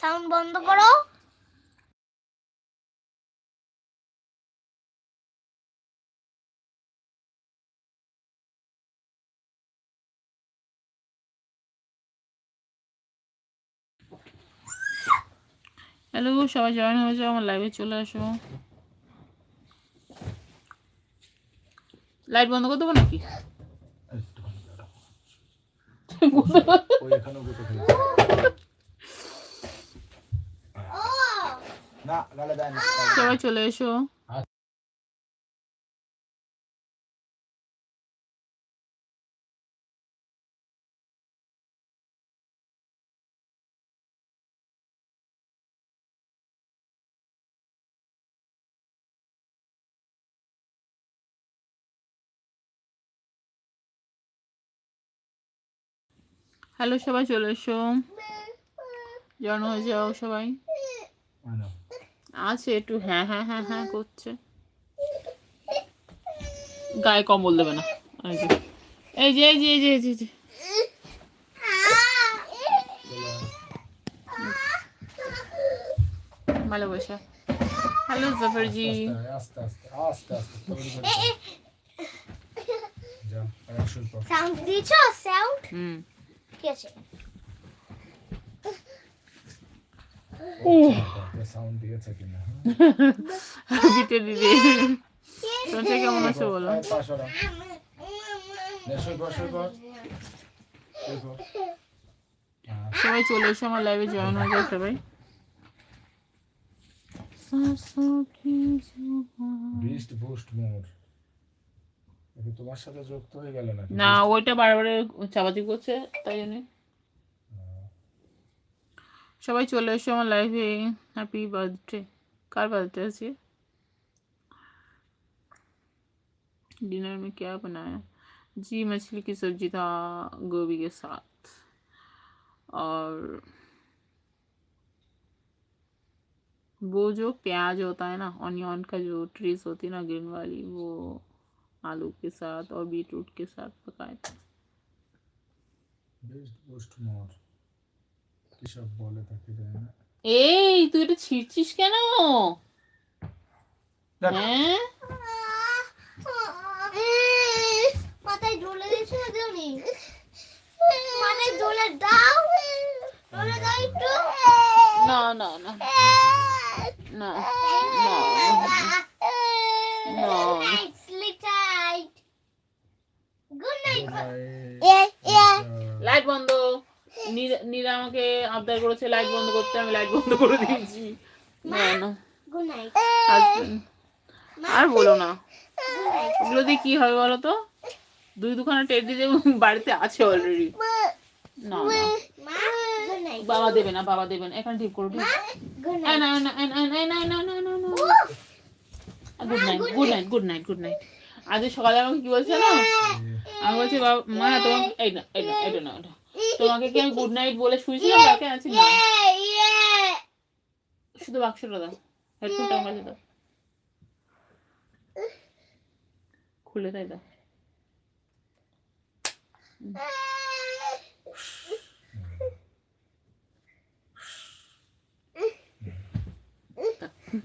Sound বন্ধ করো। Hello সবাই জয়েন হয়ে যাও আমার লাইভে চলে আসো। লাইট বন্ধ করে দেবো নাকি? ওই এখানেও গুঁতো খেয়েছে। না গালে দেয় না সবাই চলে এসো। হ্যালো সবাই চলে এসো। হয়ে যাও সবাই। know. আছে একটু হ্যাঁ হ্যাঁ হ্যাঁ হ্যাঁ করছে। গায়ে কম্বল দেবে না। এই যে এই যে এই যে এই যে এই যে ভালো বসা হ্যালো জাফরজি। আস্তে সাউন্ড দিয়েছ? সাউন্ড হুম। ঠিক আছে। সাউন্ড দিয়েছে কিনা বিটে দিদি। কেমন আছো বলো? হ্যাঁ, সবাই চলে এসো আমার লাইভে জয়েন হয়ে যাও সবাই। বিস্ট বুস্ট মোড তোমার সাথে যুক্ত হয়ে গেল না ওইটা বারবার চাপাচি করছে তাই জন্য। সবাই চলে এসো আমার লাইভে হ্যাপি বার্থডে কার বার্থডे আছে डिनर में क्या बनाया जी मछली की सब्जी था गोभी के साथ और वो जो प्याज होता है ना ऑनियन का जो ट्रीज होती है ना ग्रीन वाली वो आलू के साथ और बीटरूट के साथ पकाए थे বিস্ট বুস্ট মোড কি সব বলে তাকে জানি না। এই তুই এটা ছিঁড়ছিস কেন? হ্যাঁ? মাথায় দিয়েছ না। দাও। দাও একটু। না না না। না No. Sleep tight. Good night. Light বন্ধ। নীরা- নীরা আমাকে আবদার করেছে লাইট বন্ধ করতে আমি লাইট বন্ধ করে দিয়েছি না না Good আর বলো না. ওগুলো দিয়ে কি হবে বলো তো দুই দুখানা টেডি যে বাড়িতে আছে অলরেডি না. বাবা দেবে না বাবা দেবে না এখানে ঠিক করো ঠিক Good এই night. না না না, না, না, না, না, না, না। Good night good night good night good night আজ সকালে আমাকে কি বলছে না আমি বলছি বাবা মা তোমাকে এই না এই না এটা না ওটা তোমাকে কি আমি গুড নাইট বলে শুয়েছিলাম তাকে আছি না Yeah, yeah. শুধু বাক্সটা দাও হেডফোনটা আমার কাছে দাও খুলে তাই দাও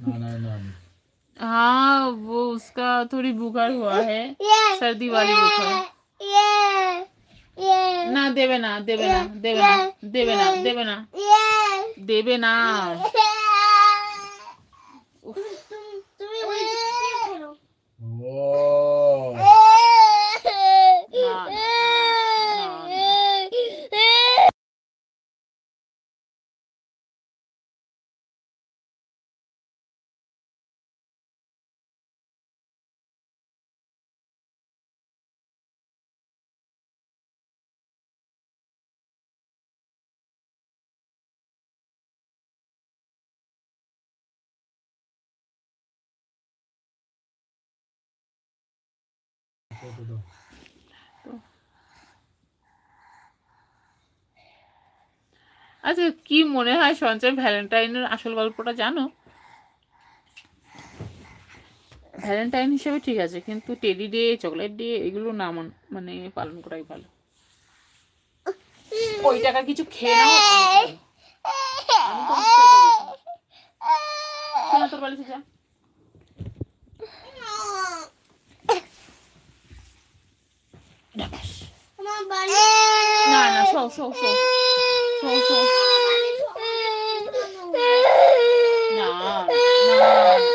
না না না हाँ वो उसका थोड़ी बुखार हुआ है Yeah. सर्दी वाली बुखार Yeah. Yeah. না দেবে না দেবে না দেবে না দেবে না দেবে না. দেবে না তুমি তুমি ওই দিকে ফেলো ও না, না, না। কত দাও আচ্ছা কি মনে হয় সঞ্চয় ভ্যালেন্টাইনের আসল গল্পটা জানো? ভ্যালেন্টাইন হিসেবে ঠিক আছে কিন্তু টেডি ডে চকলেট ডে এগুলো না মানে পালন করাই ভালো। ওই টাকা কিছু খেয়ে নাও। তোর যা। না না show show show show show না না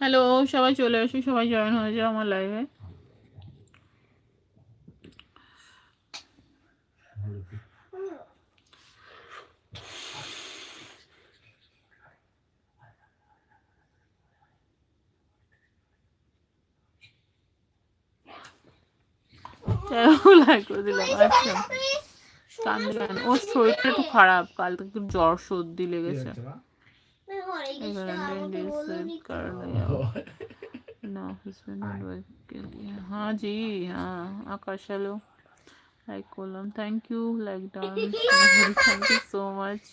হ্যালো সবাই চলে এসো সবাই জয়েন হয়ে যাও আমার লাইভে লাইক করে দিলাম আচ্ছা। কান্দিলাম ওর শরীরটা একটু খারাপ কাল থেকে একটু জ্বর সর্দি লেগেছে হরে কৃষ্ণ আমাকে বলো নি ना हस्बैंड एंड वाइफ के लिए हाँ जी हाँ Akash hello like kolam thank you like down thank you so much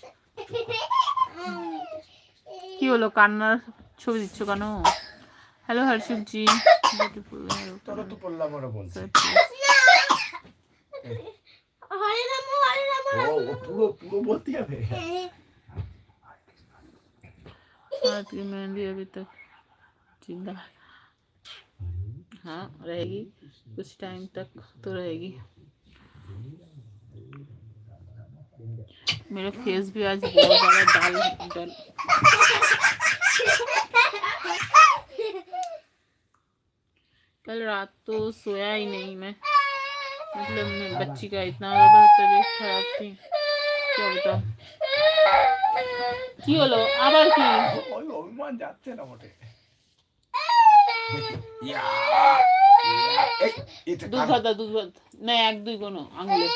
কি হলো কান্নার ছবি দিচ্ছ কেন হ্যালো হর্ষিত জি বিউটিফুল তোরা তো পড়লাম ওরা বলছে হরে রাম হরে রাম ও ও পুরো পুরো বলতে হবে हाथ की मेहंदी अभी तक जिंदा है हाँ रहेगी कुछ टाइम तक तो रहेगी मेरा फेस भी आज बहुत ज़्यादा डाल डाल कल रात तो सोया ही नहीं मैं मतलब मैं बच्ची का इतना ज़्यादा तबीयत खराब थी क्या बताऊँ কি হলো আবার কি ওই অভিমান যাচ্ছে না মোটে ইয়া, এই, এটা দুধ কার- ভাত দাও, দুধ ভাত না এক দুই কোনো আঙুলে না,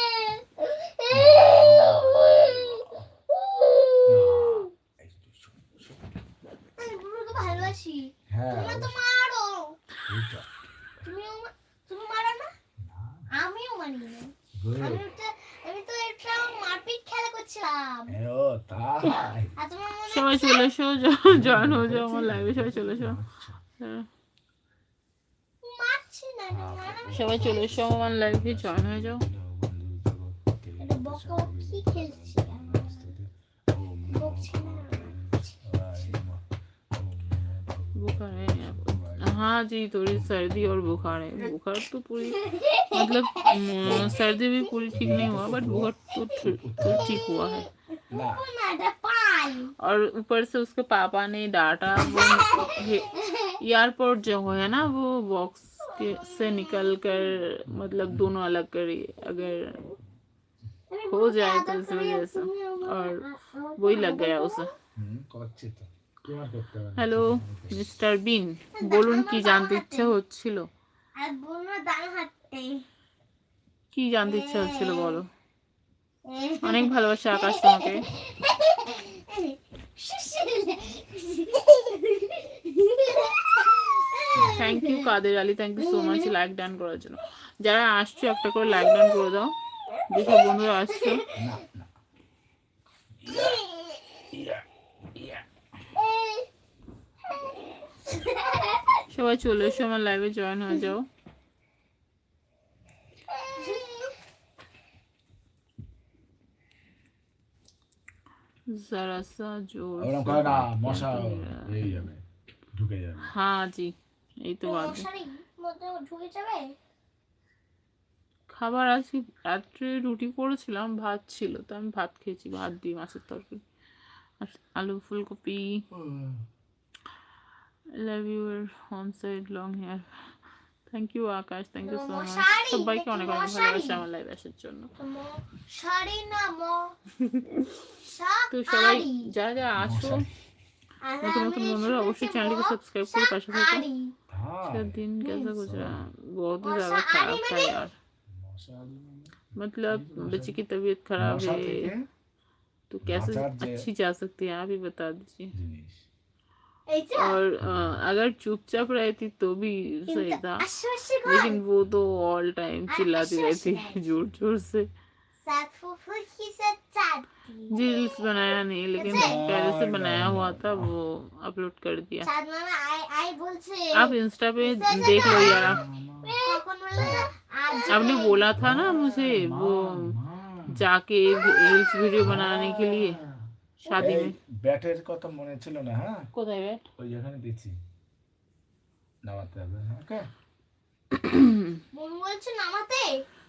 এই যে শোন, শোন। আমি বুড়োকে ভালোবাসি হ্যাঁ সবাই চলে এসো জয়েন হয়ে যাও আমার লাইভে সবাই চলে এসো হ্যাঁ, মারছি না না মারা সবাই চলে এসো আমার লাইভে জয়েন হয়ে যাও বকা কি খেলছি বকছি না वो कर रहे हैं हाँ जी थोड़ी सर्दी और बुखार है बुखार तो पूरी मतलब अम, सर्दी भी पूरी ठीक नहीं हुआ बट बुखार तो ठीक तो ठीक हुआ है না এটা পাই और ऊपर से उसके पापा ने डांटा वो एयरपोर्ट जो है ना वो बॉक्स के से निकल कर मतलब दोनों अलग करिए अगर हो जाए तो इस वजह से और वही लग गया उसे হুম করছি তো তোমার করতে হবে না। হ্যালো মিস্টার বিন বলুন কি জানতে ইচ্ছে হচ্ছিল আর বোনো দান হাঁটতে কি জানতে ইচ্ছে হচ্ছিল বলো অনেক ভালোবাসা আকাশ তোমাকে thank you Kader Ali thank you so much like done করার জন্য। যারা আসছো, একটা করে লাইক ডান করে দাও। যেসব বন্ধুরা আসছো। সবাই চলে এসো, আমার লাইভে জয়েন হয়ে যাও। ওরকম করে না মশা এই যাবে ঢুকে যাবে হ্যাঁ জি এই তো ঢুকে যাবে খাবার আজকে রাত্রে রুটি করেছিলাম ভাত ছিল তো আমি ভাত খেয়েছি ভাত দিয়ে মাছের তরকারি আলু ফুলকপি। Love your home side long hair Thank you Akash thank you so much মশারি, সবাইকে অনেক অনেক মশারি। ভালোবাসা আমার লাইভ আসার জন্য শাড়ি না ম তো সবাই যারা যারা আছো নতুন নতুন বন্ধুরা অবশ্যই চ্যানেলটিকে সাবস্ক্রাইব করে পাশে থাকো হ্যাঁ इसका दिन कैसा गुजरा बहुत ही ज़्यादा खराब था यार মশা मतलब बच्चे की तबीयत खराब মশা है থেকে तो कैसे बाजार जे- अच्छी जा सकती है आप ही बता दीजिए জিনিস এইটা और अगर चुपचाप रहती तो भी सही था। लेकिन वो तो ऑल टाइम चिल्लाती रहती ज़ोर ज़ोर से रील्स बनाया नहीं लेकिन पहले से बनाया हाँ। हुआ था वो अपलोड कर दिया। आप इंस्टा पे देख लो यार। आपने बोला था ना मुझे वो हाँ, हाँ। जाके रील्स वीडियो बनाने के लिए। शादी এই में ব্যাটের কথা মনে ছিল না হ্যাঁ কোথায় ব্যাট ওই এখানে দিচ্ছি নামাতে হবে ওকে বোন বলছে নামাতে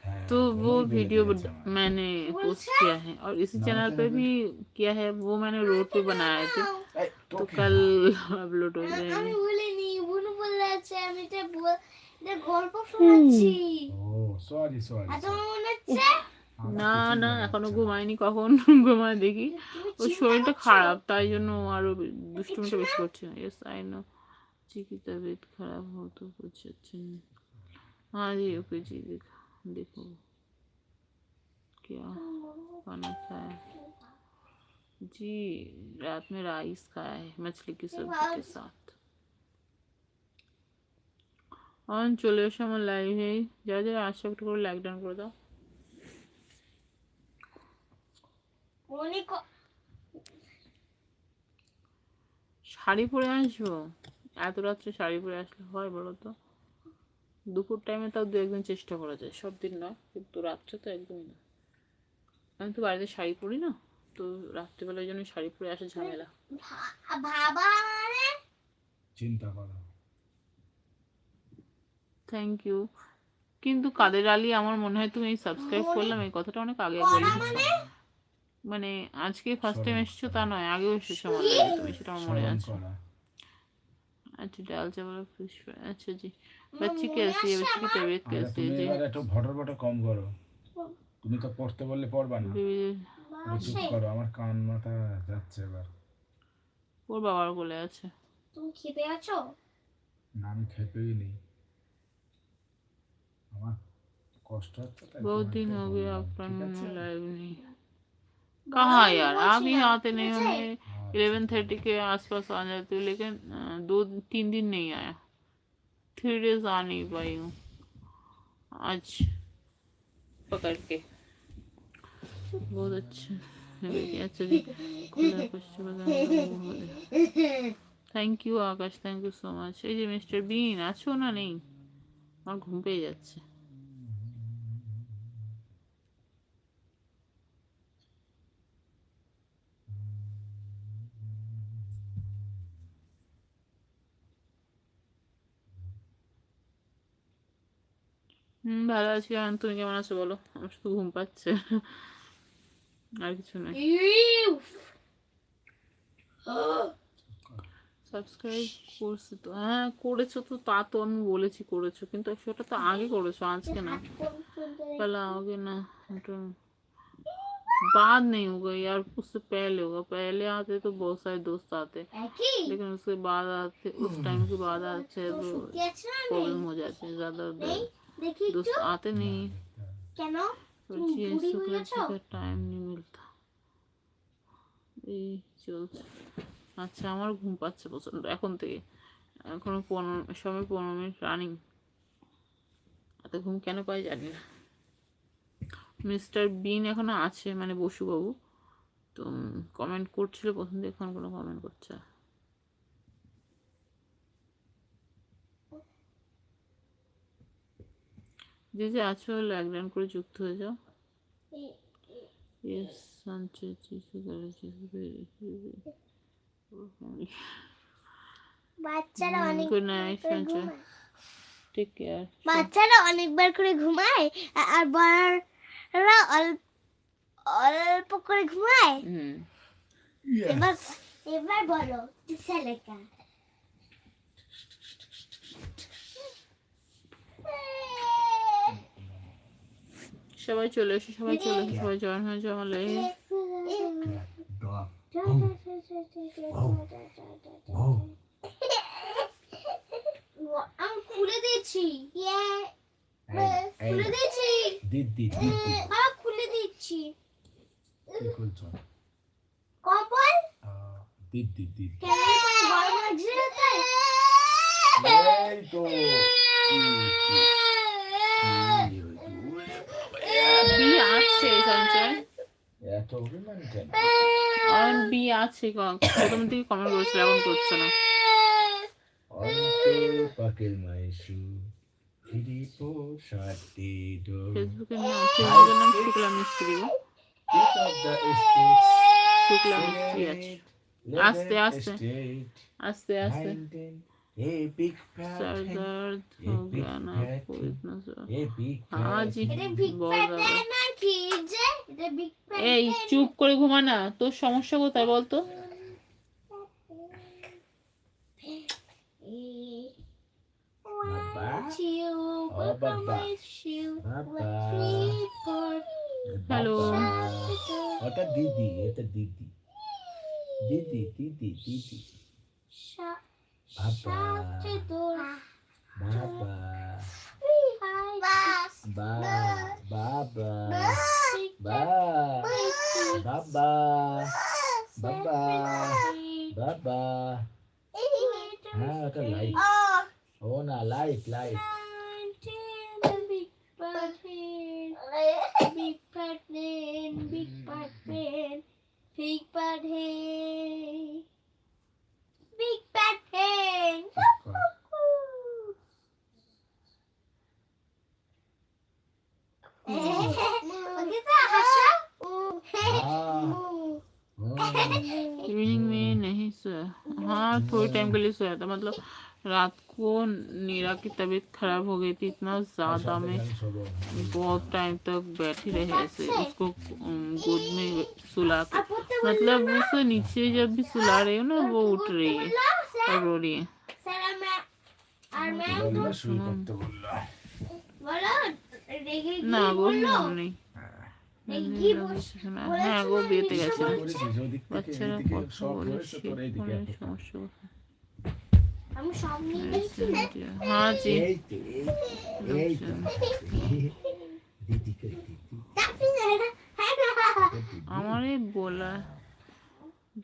হ্যাঁ, तो वो বলেই বেলে वीडियो দিয়েছে আমার। मैंने पोस्ट किया है और इसी चैनल पे भी किया है वो मैंने रोड पे बनाए थे এই, तो তোকে- कल अपलोड हो আমি जाएंगे বলিনি বোন বলে আছে আমি এটা বল- এটা গল্প শোনাচ্ছি ও সরি সরি আর তোমার মনে হচ্ছে না না এখনো ঘুমায়নি কখন ঘুমায় দেখি তুমি ওর শরীরটা খারাপ তাই জন্য ও আরো দুষ্টুমিটা বেশি করছে यस आई नो जी की तबीयत खराब हो तो कुछ अच्छे नहीं हाँ जी ओके जी देखो देखो क्या खाना खाया जी रात में राइस खाया है मछली की सब्जी के साथ অন চলে এসো আমার লাইভে যারা যারা আসছে একটু করে লাইক ডাউন করে দাও উনি শাড়ি পরে আসব? এত রাত্রে শাড়ি পরে আসলে হয় বলো তো? দুপুর টাইমে তাও দু একদিন চেষ্টা করা যায়। সব দিন নয় কিন্তু রাত্রে তো একদমই না। আমি তো বাড়িতে শাড়ি পরি না তো রাত্রিবেলার জন্য শাড়ি পরে আসা ঝামেলা। ভাবা মানে? চিন্তা করো। থ্যাংক ইউ কিন্তু কাদের আলী আমার মনে হয় তুমি এই সাবস্ক্রাইব করলাম এই কথাটা অনেক আগে বলেছ। মানে মানে আজকে ফার্স্ট টাইম স্মরণ এসছো তা নয় আগেও এসেছো আমার live এ, তুমি সেটা আমার মনে স্মরণ আছে করা अच्छा दाल चावल और फिश फ्राई अच्छा जी बच्ची कैसी है बच्ची की तबीयत আচ্ছা, कैसी তুমি है जी এবার একটু ভটর ভটর কম করো তুমি তো পড়তে বললে পড়বা না বেবি একটু চুপ করো আমার কান মাথা যাচ্ছে এবার ওর বাবার কোলে আছে তুমি খেতে আছো না আমি খেপেই নেই আমার কষ্ট হচ্ছে তাই बहुत তোমাকে दिन हो गया বললাম, कहाँ यार आप ही आते नहीं हो मैं আচ্ছা, इलेवन थर्टी के आसपास आ जाती हूँ लेकिन अ, दो तीन दिन नहीं आया थ्री डेज आ नहीं पाई हूँ आज पकड़ के बहुत अच्छा है बेटी अच्छा जी खुला कुछ thank you Akash thank you so much এই যে মিস্টার বিন আছো না নেই আমার ঘুম পেয়ে যাচ্ছে ভালো আছি আর তুমি কেমন আছো বলো আমার শুধু ঘুম পাচ্ছে আর কিছু নয় সাবস্ক্রাইব করছি তো হ্যাঁ করেছো তো তা তো আমি বলেছি করেছো কিন্তু সেটা তো আগে করেছো আজকে না कल आओगे ना तो बाद नहीं होगा यार उससे पहले होगा पहले आते तो बहुत सारे दोस्त आते একই लेकिन उसके बाद आते उस टाइम के बाद आते हैं तो কি আছে না प्रॉब्लम हो जाती है ज्यादा নেই দেখি दोस्त आते नहीं কেন सोचिए बुरी हुई शुक्र अच्छा? का टाइम नहीं मिलता এই চলছে আচ্ছা আমার ঘুম পাচ্ছে প্রচন্ড এখন থেকে এখনো পনেরো সময় পনেরো মিনিট রানিং এত ঘুম কেন পাই জানি না মিস্টার বিন এখনো আছে মানে বসুবাবু তো কমেন্ট করছিল প্রথম থেকে এখন কোনো কমেন্ট করছে যে যে আছো লাইন করে যুক্ত হয়ে যাও। Yes, Sanchez, Jesus, বাচ্চারা অনেক গুড নাইট সঞ্চয় ঘুমায়। টেক কেয়ার বাচ্চারা অনেকবার করে ঘুমায় আর বড়রা অল্প অল্প করে ঘুমায়। হুম এবার এবার বলো ছেলেকা সবাই চলে এসো সবাই চলে এসো সবাই জয়েন হয়ে যাও আমার লাইভে আমি খুলে দিয়েছি খুলে দিয়েছি দিদি দিদি বাবা খুলে দিচ্ছি। কি করছ কম্বল? দিদি দিদি কেন? তোমার গরম তাই এই তো সঞ্চয় এত অভিমান কেন আর আছে প্রথম থেকে কমেন্ট করেছিল এখন করছে না। পাকের ফেসবুকের নাম ফেসবুকের নাম শুক্লা মিস্ত্রি শুক্লা মিস্ত্রি আছে। আস্তে, আস্তে। আস্তে আস্তে। A big fat Sardar Thogana এই চুপ করে ঘুমা না। তোর সমস্যা কোথায় বলতো হ্যালো ওটা দিদি এটা দিদি দিদি দিদি দিদি বাবা সাথে তোর বাবা বাস বা বাবা বা বাবা বাবা বাবা হ্যাঁ ওটা লাইট ও না light light Big bad head, big bad man, big bad man, big bad head, big bad head. Okay তো হাসা इवनिंग में नहीं सोया। हाँ थोड़ी टाइम के लिए सोया था। मतलब रात को नीरा की तबीयत खराब हो गई थी इतना ज़्यादा में बहुत टाइम तक बैठी रहे ऐसे उसको गोद में सुला के। मतलब उसे नीचे जब भी सुला रही हो ना वो उठ रही है और रो रही है। ना वो नहीं। হ্যাঁ বিয়েতে করেছিস ওদিক থেকে বাচ্চারা কথা বলে। সমস্যা দিদি। কে দিদি আমারে বলা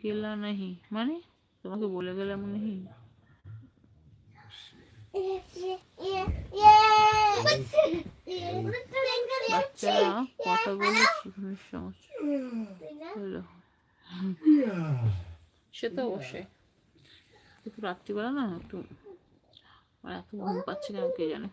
গেলা নাহি। মানে? তোমাকে বলে গেলাম নাহি? কথা বলে সে তো অবশ্যই একটু রাত্রিবেলা না একটু আমার এত ঘুম পাচ্ছে কেন কে জানে?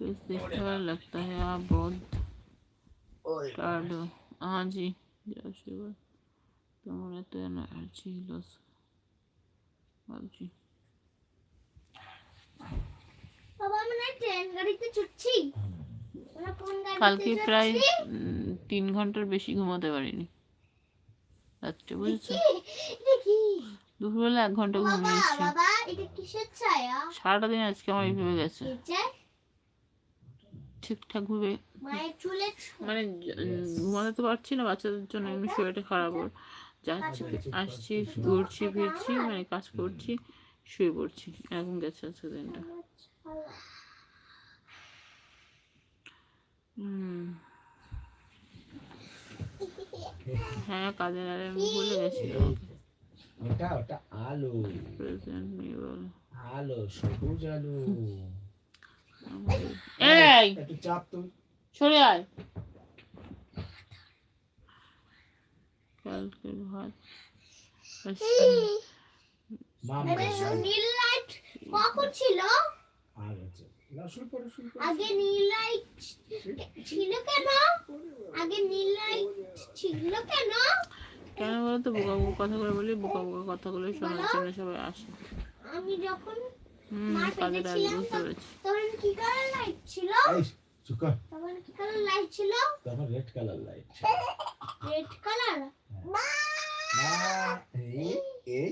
फेस देखकर लगता है आप बहुत টায়ার্ড हो हाँ जी জয় শিবা তোমার এত এনার্জি লস ভাবছি বাবা আমরা ট্রেন গাড়িতে ছুটছি আমরা কোন গাড়িতে কালকে প্রায় যাচ্ছি? উম, তিন ঘন্টার বেশি ঘুমাতে পারিনি রাত্রে বুঝেছো এটা কি দুপুরবেলা এক ঘন্টা বাবা ঘুমিয়েছি বাবা এটা কিসের ছায়া সারাটা দিন আজকে আমার এইভাবে গেছে ঠিকঠাক ভাবে মানে ঘুমাতে তো পারছি না বাচ্চাদের জন্য এমনি শরীরটা খারাপ ওর যাচ্ছি আসছি ঘুরছি ফিরছি মানে কাজ করছি শুয়ে পড়ছি এরকম গেছে আজকে দিনটা। হ্যাঁ কাজের আরে আমি ভুলে গেছি ওটা ওটা আলো। প্রেজেন্ট নিয়ে বলো। আলো সবুজ আলো। এই একটু চাপ তুই সরে আয়। কালকে ভাত নীল লাইট কখন ছিল? আগে নীল লাইট ছিল কেন? আগে নীল লাইট ছিল কেন? কেন বলো তো বোকা বোকা কথা করে বলি বোকা বোকা কথাগুলো শোনার জন্য সবাই আসে। আমি যখন হুম মার কাজের আগে বুঝতে পেরেছি। তখন কি কালার লাইট ছিল? এই তখন কি কালার লাইট ছিল? তখন red colour light red colour না এই এই।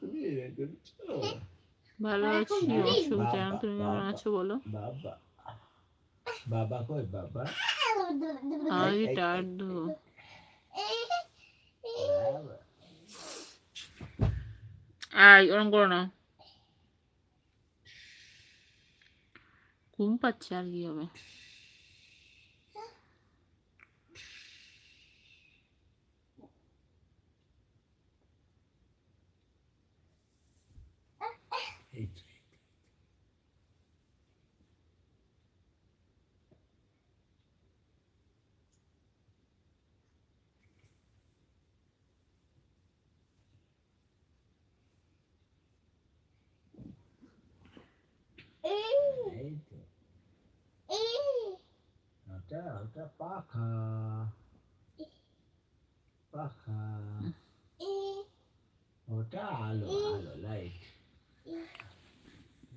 তুমি এরকম ভালো আছি অসুখ জানো তুমি কেমন আছো বলো? বাবা। বাবা কই বাবা? আজ টায়ার্ড দো আয় ওরম করো না। ঘুম পাচ্ছে আর কি হবে এই তো। এই তো ওটা পাখা পাখা ওটা আলো আলো লাইট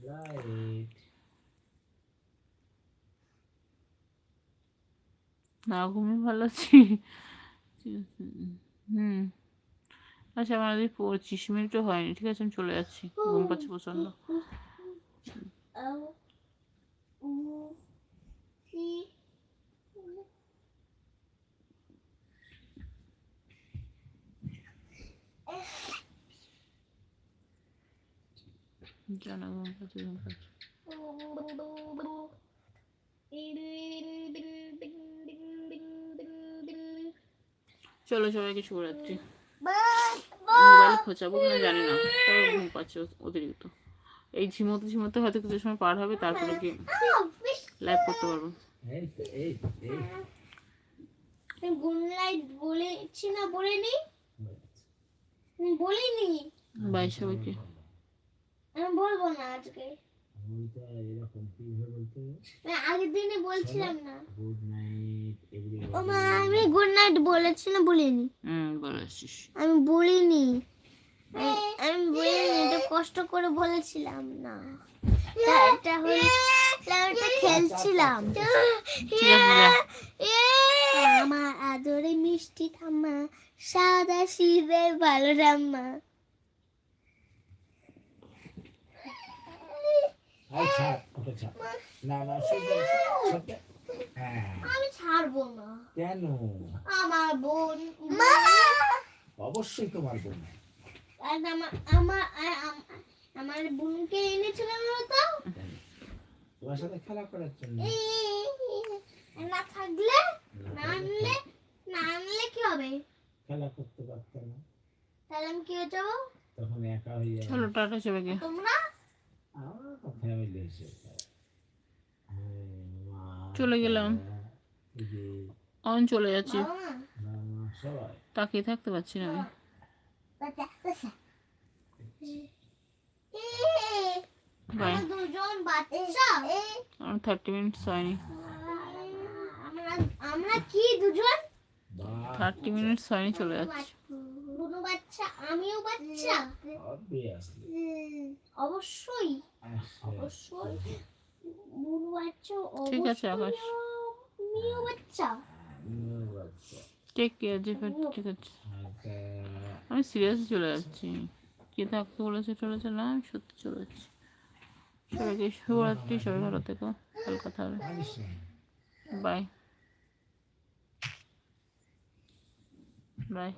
লাইট না ঘুমিয়ে ভালো আছি হুম আচ্ছা আমার আজ পঁচিশ মিনিটও হয়নি ঠিক আছে আমি চলে যাচ্ছি ঘুম পাচ্ছে প্রচণ্ড জানা চলো সবাইকে শুভরাত্রি মোবাইল খোঁচাবো কিনা জানি না। ঘুম পাচ্ছে অতিরিক্ত। এই ঝিমোতে ঝিমোতে হয়তো কিছু সময় পার হবে তারপরে কি লাইভ করতে পারব। গুড লাইট বলেছি না বলিনি আমি বলিনি। বাই সবাইকে। আমি বলব না আজকে। হয় আগের দিনে বলছিলাম না। গুড নাইট ও মা আমি গুড নাইট বলেছি না বলিনি। হুম বলেছিস আমি বলিনি। আমি- আমি বলিনি এটা কষ্ট করে বলেছিলাম না। এটা হল এটা খেলছিলাম। আমার আদরে মিষ্টি ঠাম্মা সাদা সিদে ভালো না না ছোট হ্যাঁ। আমি ছাড়বো না। কেন? আমার বোন অবশ্যই তোমার বোন। আর আমার আমার আর আমার বোনকে এনেছিলাম তো? তোমার সাথে খেলা করার জন্য। না থাকলে না আনলে না আনলে কি হবে? খেলা করতে পারতাম না। তাহলে আমি কি হয়ে যাব? তখন একা হয়ে যাবে। চলো টাটা সবাইকে তোমরা? আমরা তো ফ্যামিলি হিসেবে চলে গেলাম। অন চলে যাচ্ছি। তাকিয়ে থাকতে পারছি না আমি। বাচ্চা বাচ্চা বাই। আমরা দুজন থার্টি মিনিটস হয়নি। আমরা আমরা কি দুজন? থার্টি মিনিটস হয়নি চলে যাচ্ছে। বুনু বাচ্চা আমিও বাচ্চা. অবশ্যই। অবশ্যই। বুনু বাচ্চা ঠিক আছে, আকাশ। আমিও বাচ্চা। ঠিক আছে ঠিক আছে। আমি সিরিয়াসলি চলে যাচ্ছি। কে থাকতে বলেছে চলে চলে আমি সত্যি চলে যাচ্ছি। সবাইকে শুভরাত্রি সবাই ভালো থেকো কাল কথা হবে। Bye bye